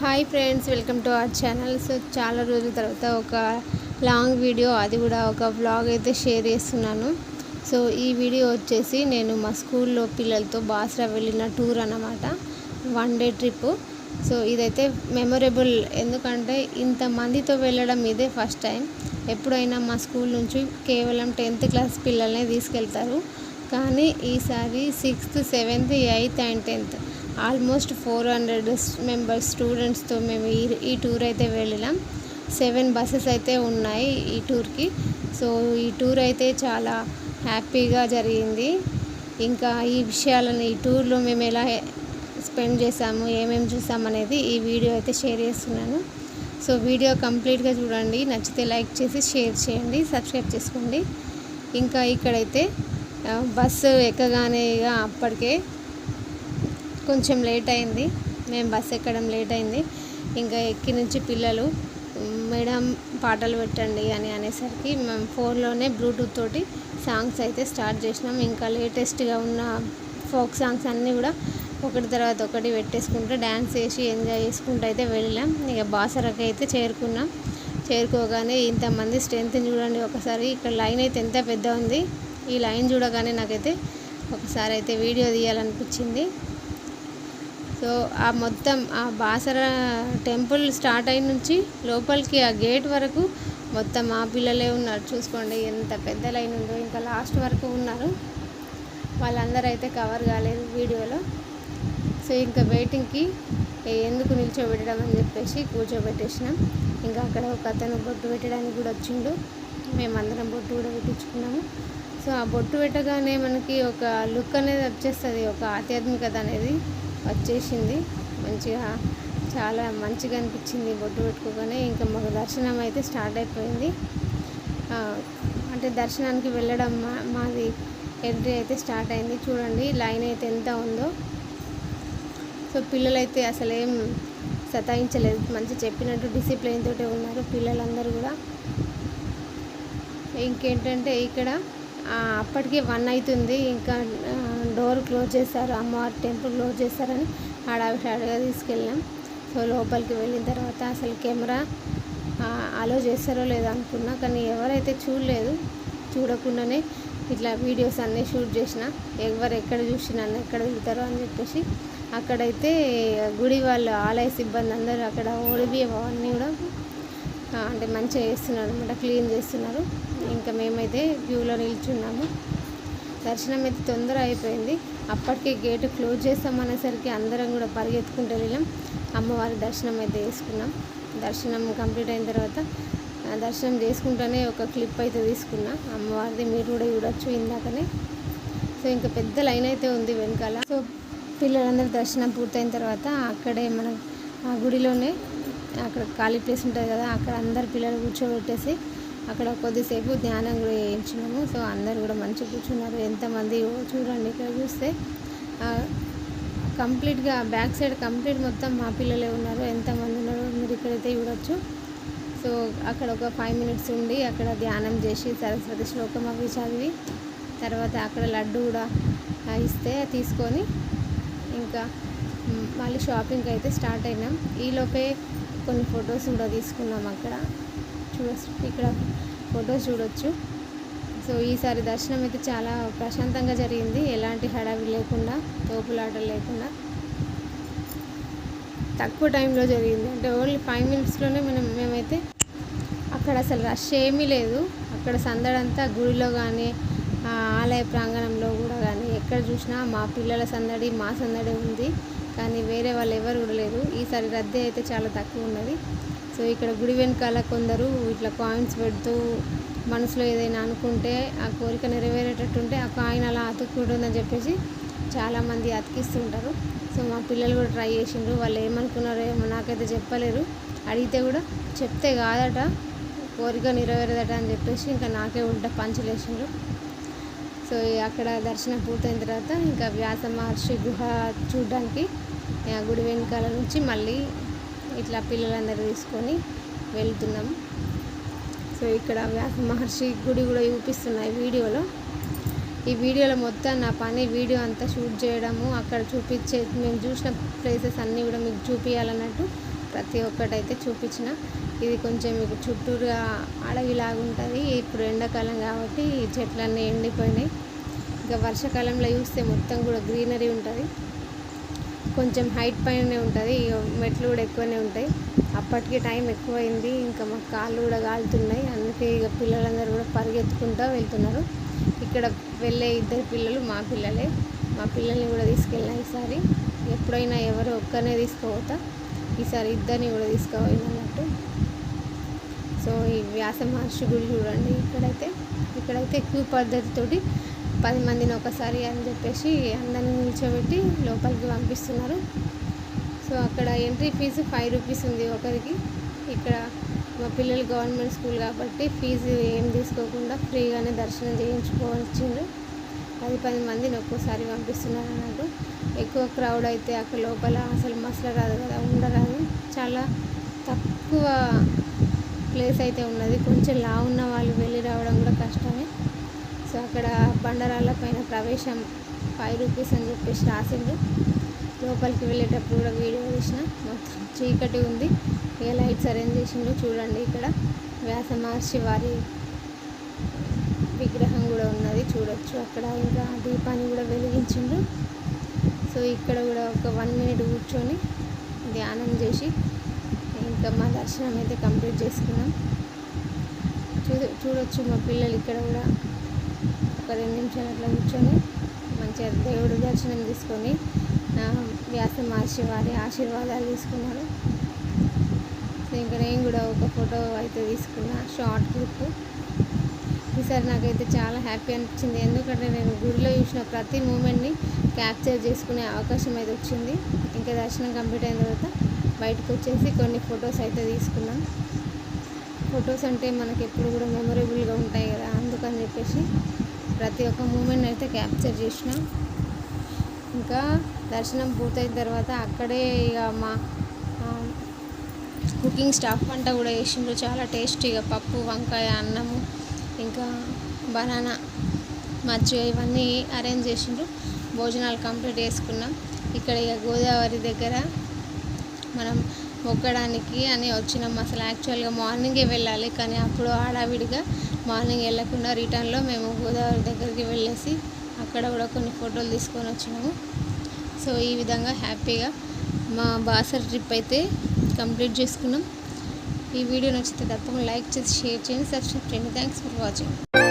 Hi friends welcome to our channel. So చాలా రోజుల తర్వాత ఒక లాంగ్ వీడియో అది కూడా ఒక వ్లాగ్ అయితే షేర్ చేస్తున్నాను. సో ఈ వీడియో వచ్చేసి నేను మా స్కూల్లో పిల్లలతో బాస్రా వెళ్ళిన టూర్ అన్నమాట. వన్ డే ట్రిప్ సో ఇదైతే మెమొరబుల్ ఎందుకంటే ఇంతమందితో వెళ్ళడం ఇదే ఫస్ట్ టైం ఎప్పుడైనా మా స్కూల్ నుంచి కేవలం టెన్త్ క్లాస్ పిల్లల్నే తీసుకెళ్తారు. కానీ ఈసారి sixth seventh eighth and tenth almost four hundred members స్టూడెంట్స్తో మేము ఈ ఈ టూర్ అయితే వెళ్ళినాం. సెవెన్ బస్సెస్ అయితే ఉన్నాయి ఈ టూర్కి. సో ఈ టూర్ అయితే చాలా హ్యాపీగా జరిగింది. ఇంకా ఈ విషయాలను ఈ టూర్లో మేము ఎలా స్పెండ్ చేసాము ఏమేమి చూసామనేది ఈ వీడియో అయితే షేర్ చేస్తున్నాను. సో వీడియో కంప్లీట్గా చూడండి. నచ్చితే లైక్ చేసి షేర్ చేయండి సబ్స్క్రైబ్ చేసుకోండి. ఇంకా ఇక్కడైతే బస్సు ఎక్కగానే ఇక అప్పటికే కొంచెం లేట్ అయింది. మేము బస్ ఎక్కడం లేట్ అయింది. ఇంకా ఎక్కి నుంచి పిల్లలు మేడం పాటలు పెట్టండి అని అనేసరికి మేము ఫోన్లోనే బ్లూటూత్ తోటి సాంగ్స్ అయితే స్టార్ట్ చేసినాం. ఇంకా లేటెస్ట్గా ఉన్న ఫోక్ సాంగ్స్ అన్నీ కూడా ఒకటి తర్వాత ఒకటి పెట్టేసుకుంటూ డ్యాన్స్ చేసి ఎంజాయ్ చేసుకుంటూ అయితే వెళ్ళాం ఇక బాసరకు అయితే చేరుకున్నాం. చేరుకోగానే ఇంతమంది స్ట్రెంత్ చూడండి. ఒకసారి ఇక్కడ లైన్ అయితే ఎంత పెద్ద ఉంది. ఈ లైన్ చూడగానే నాకైతే ఒకసారి అయితే వీడియో తీయాలనిపించింది. సో ఆ మొత్తం ఆ బాసర టెంపుల్ స్టార్ట్ అయిన నుంచి లోపలికి ఆ గేట్ వరకు మొత్తం ఆ పిల్లలే ఉన్నారు. చూసుకోండి ఎంత పెద్ద లైన్ ఉందో. ఇంకా లాస్ట్ వరకు ఉన్నారు. వాళ్ళందరూ అయితే కవర్ కాలేదు వీడియోలో. సో ఇంకా వెయిటింగ్కి ఎందుకు నిల్చోబెట్టడం అని చెప్పేసి కూర్చోబెట్టేసినాం. ఇంకా అక్కడ ఒక అతను బొట్టు పెట్టడానికి కూడా వచ్చిండు. మేమందరం బొట్టు కూడా పెట్టించుకున్నాము. సో ఆ బొట్టు పెట్టగానే మనకి ఒక లుక్ అనేది వచ్చేస్తుంది. ఒక ఆధ్యాత్మికత అనేది. వచ్చేసింది. మంచిగా చాలా మంచిగా అనిపించింది బొట్టు పెట్టుకోగానే. ఇంకా మాకు దర్శనం అయితే స్టార్ట్ అయిపోయింది. అంటే దర్శనానికి వెళ్ళడం మా మాది ఎంట్రీ అయితే స్టార్ట్ అయింది. చూడండి లైన్ అయితే ఎంత ఉందో. సో పిల్లలైతే అసలు ఏం సతాయించలేదు. మంచి చెప్పినట్టు డిసిప్లిన్ తోటే ఉన్నారు పిల్లలందరూ కూడా. ఇంకేంటంటే ఇక్కడ అప్పటికే వన్ అవుతుంది. ఇంకా డోర్ క్లోజ్ చేశారు అమ్మవారి టెంపుల్ క్లోజ్ చేశారని హడావిడిగా తీసుకెళ్ళాం. సో లోపలికి వెళ్ళిన తర్వాత అసలు కెమెరా అలో చేస్తారో లేదో అనుకున్నా కానీ ఎవరైతే చూడలేదు చూడకుండానే ఇట్లా వీడియోస్ అన్నీ షూట్ చేసిన ఎవరు ఎక్కడ చూసినా ఎక్కడ వెళ్తారో అని చెప్పేసి అక్కడైతే గుడి వాళ్ళు ఆలయ సిబ్బంది అందరూ అక్కడ ఓడిబి అవన్నీ కూడా అంటే మంచిగా చేస్తున్నారు అనమాట క్లీన్ చేస్తున్నారు. ఇంకా మేమైతే క్యూలో నిల్చున్నాము. దర్శనం అయితే తొందర అయిపోయింది. అప్పటికే గేట్ క్లోజ్ చేస్తామనేసరికి అందరం కూడా పరిగెత్తుకుంటూ వెళ్ళాం. అమ్మవారి దర్శనం అయితే చేసుకున్నాం. దర్శనం కంప్లీట్ అయిన తర్వాత దర్శనం చేసుకుంటూనే ఒక క్లిప్ అయితే తీసుకున్నా. అమ్మవారిది మీరు కూడా చూడొచ్చు ఇందాకనే. సో ఇంకా పెద్ద లైన్ అయితే ఉంది వెనకాల. సో పిల్లలందరూ దర్శనం పూర్తయిన తర్వాత అక్కడే మనం ఆ గుడిలోనే అక్కడ ఖాళీ ప్లేస్ ఉంటుంది కదా అక్కడ అందరు పిల్లలు కూర్చోబెట్టేసి అక్కడ కొద్దిసేపు ధ్యానం కూడా చేయించినాము. సో అందరు కూడా మంచి కూర్చున్నారు. ఎంతమంది చూడండి ఇక్కడ చూస్తే కంప్లీట్గా బ్యాక్ సైడ్ కంప్లీట్ మొత్తం మా పిల్లలే ఉన్నారు. ఎంతమంది ఉన్నారో మీరు ఇక్కడైతే చూడొచ్చు. సో అక్కడ ఒక ఫైవ్ మినిట్స్ ఉండి అక్కడ ధ్యానం చేసి సరస్వతి శ్లోకం అవి చదివి తర్వాత అక్కడ లడ్డు కూడా ఇస్తే తీసుకొని ఇంకా మళ్ళీ షాపింగ్ అయితే స్టార్ట్ అయినాం. ఈలోపే కొన్ని ఫొటోస్ కూడా తీసుకున్నాం అక్కడ. చూడొచ్చు. ఇక్కడ ఫొటోస్ చూడొచ్చు. సో ఈసారి దర్శనం అయితే చాలా ప్రశాంతంగా జరిగింది. ఎలాంటి హడావి లేకుండా తోపులాటలు లేకుండా. తక్కువ టైంలో జరిగింది. అంటే ఓన్లీ ఫైవ్ మినిట్స్లోనే మనం మేమైతే అక్కడ అసలు రష్ ఏమీ లేదు. అక్కడ సందడంతా గుడిలో కానీ ఆలయ ప్రాంగణంలో కూడా కానీ ఎక్కడ చూసినా మా పిల్లల సందడి మా సందడి ఉంది. కానీ వేరే వాళ్ళు ఎవరు కూడా లేరు ఈసారి రద్దీ అయితే చాలా తక్కువ ఉన్నది. సో ఇక్కడ గుడి వెనకాల కొందరు ఇట్లా కాయిన్స్ పెడుతూ మనసులో ఏదైనా అనుకుంటే ఆ కోరిక నెరవేరేటట్టుంటే ఆ కాయిన్ అలా అతుక్కుంటుందని చెప్పేసి చాలామంది అతికిస్తుంటారు. సో మా పిల్లలు కూడా ట్రై చేసిండ్రు. వాళ్ళు ఏమనుకున్నారో ఏమో నాకైతే చెప్పలేరు. అడిగితే కూడా చెప్తే కాదట కోరిక నెరవేరదట అని చెప్పేసి ఇంకా నాకే ఉంట పంచులేసిండ్రు సో అక్కడ దర్శనం పూర్తయిన తర్వాత ఇంకా వ్యాస మహర్షి గుహ చూడడానికి గుడి వెనకాల నుంచి మళ్ళీ ఇట్లా పిల్లలందరూ తీసుకొని వెళ్తున్నాం. సో ఇక్కడ వ్యాస మహర్షి గుడి కూడా చూపిస్తున్నాయి వీడియోలో. ఈ వీడియోలో మొత్తం నా పని వీడియో అంతా షూట్ చేయడము అక్కడ చూపించే మేము చూసిన ప్లేసెస్ అన్నీ కూడా మీకు చూపించాలన్నట్టు ప్రతి ఒక్కటైతే చూపించిన. ఇది కొంచెం మీకు చుట్టూరుగా అడవిలాగా ఉంటుంది. ఇప్పుడు ఎండాకాలం కాబట్టి చెట్లన్నీ ఎండిపోయినాయి. ఇంకా వర్షాకాలంలో చూస్తే మొత్తం కూడా గ్రీనరీ ఉంటుంది. కొంచెం హైట్ పైనే ఉంటుంది ఇక మెట్లు కూడా ఎక్కువనే ఉంటాయి. అప్పటికి టైం ఎక్కువైంది ఇంకా మా కాళ్ళు కూడా కాలుతున్నాయి. అందుకే ఇక పిల్లలందరూ కూడా పరిగెత్తుకుంటూ వెళ్తున్నారు. ఇక్కడ వెళ్ళే ఇద్దరు పిల్లలు మా పిల్లలే. మా పిల్లల్ని కూడా తీసుకెళ్ళిన ఈసారి. ఎప్పుడైనా ఎవరు ఒక్కనే తీసుకోవతా ఈసారి ఇద్దరిని కూడా తీసుకోవాలన్నట్టు సో ఈ వ్యాస మహర్షి గుడి చూడండి. ఇక్కడైతే ఇక్కడైతే క్యూ పద్ధతితోటి పది మందిని ఒకసారి అని చెప్పేసి అందరిని నిల్చోబెట్టి లోపలికి పంపిస్తున్నారు. సో అక్కడ ఎంట్రీ ఫీజు ఫైవ్ రూపీస్ ఉంది ఒకరికి. ఇక్కడ మా పిల్లలు గవర్నమెంట్ స్కూల్ కాబట్టి ఫీజు ఏం తీసుకోకుండా ఫ్రీగానే దర్శనం చేయించుకోవచ్చిండ్రు. పది పది మందిని ఒక్కోసారి పంపిస్తున్నారు అన్నట్టు. ఎక్కువ క్రౌడ్ అయితే అక్కడ లోపల అసలు మసలు రాదు కదా ఉండరాదు. చాలా తక్కువ ప్లేస్ అయితే ఉన్నది. కొంచెం లా ఉన్న వాళ్ళు వెళ్ళి రావడం కూడా కష్టమే. సో అక్కడ బండరాళ్ళ పైన ప్రవేశం ఫైవ్ రూపీస్ అని చెప్పేసి రాసింది. లోపలికి వెళ్ళేటప్పుడు కూడా వీడియో తీసిన. మొత్తం చీకటి ఉంది. ఏ లైట్స్ అరేంజ్ చేసిండ్రు చూడండి ఇక్కడ. వ్యాస మహర్షి వారి విగ్రహం కూడా ఉన్నది. చూడొచ్చు. అక్కడ ఇంకా దీపాన్ని కూడా వెలిగించిండ్రు సో ఇక్కడ కూడా ఒక వన్ మినిట్ కూర్చొని ధ్యానం చేసి ఇంకా మా దర్శనం అయితే కంప్లీట్ చేసుకున్నాం. చూ చూడొచ్చు మా పిల్లలు ఇక్కడ కూడా. ఒక రెండు నిమిషాలు అట్లా కూర్చొని మంచిగా దేవుడు దర్శనం తీసుకొని వ్యాస మహర్షి వారి ఆశీర్వాదాలు తీసుకున్నారు. ఇంకా నేను కూడా ఒక ఫోటో అయితే తీసుకున్నా షార్ట్ క్లిప్. ఈసారి నాకైతే చాలా హ్యాపీ అనిపించింది. ఎందుకంటే నేను గుడిలో చూసిన ప్రతి మూమెంట్ని క్యాప్చర్ చేసుకునే అవకాశం అయితే వచ్చింది. ఇంకా దర్శనం కంప్లీట్ అయిన తర్వాత బయటకు వచ్చేసి కొన్ని ఫొటోస్ అయితే తీసుకున్నాం. ఫొటోస్ అంటే మనకి ఎప్పుడు కూడా మెమొరబుల్గా ఉంటాయి కదా అందుకని చెప్పేసి ప్రతి ఒక్క మూమెంట్ అయితే క్యాప్చర్ చేసిన. ఇంకా దర్శనం పూర్తయిన తర్వాత అక్కడే ఇక మా కుకింగ్ స్టాఫ్ వంట కూడా చేసిండ్రు. చాలా టేస్టీగా పప్పు వంకాయ అన్నము ఇంకా బనానా మజ్జిగ ఇవన్నీ అరేంజ్ చేసిండ్రు. భోజనాలు కంప్లీట్ చేసుకున్నాం. ఇక్కడ ఇక గోదావరి దగ్గర మనం మొక్కడానికి అని వచ్చినాం. అసలు యాక్చువల్గా మార్నింగే వెళ్ళాలి కానీ అప్పుడు హడావిడిగా మార్నింగ్ వెళ్ళకుండా రిటర్న్లో మేము గోదావరి దగ్గరికి వెళ్ళేసి అక్కడ కూడా కొన్ని ఫోటోలు తీసుకొని వచ్చినాము. సో ఈ విధంగా హ్యాపీగా మా బాసర్ ట్రిప్ అయితే కంప్లీట్ చేసుకున్నాం. ఈ వీడియో నచ్చితే తప్పకుండా లైక్ చేసి షేర్ చేయండి సబ్స్క్రైబ్ చేయండి. Thanks for watching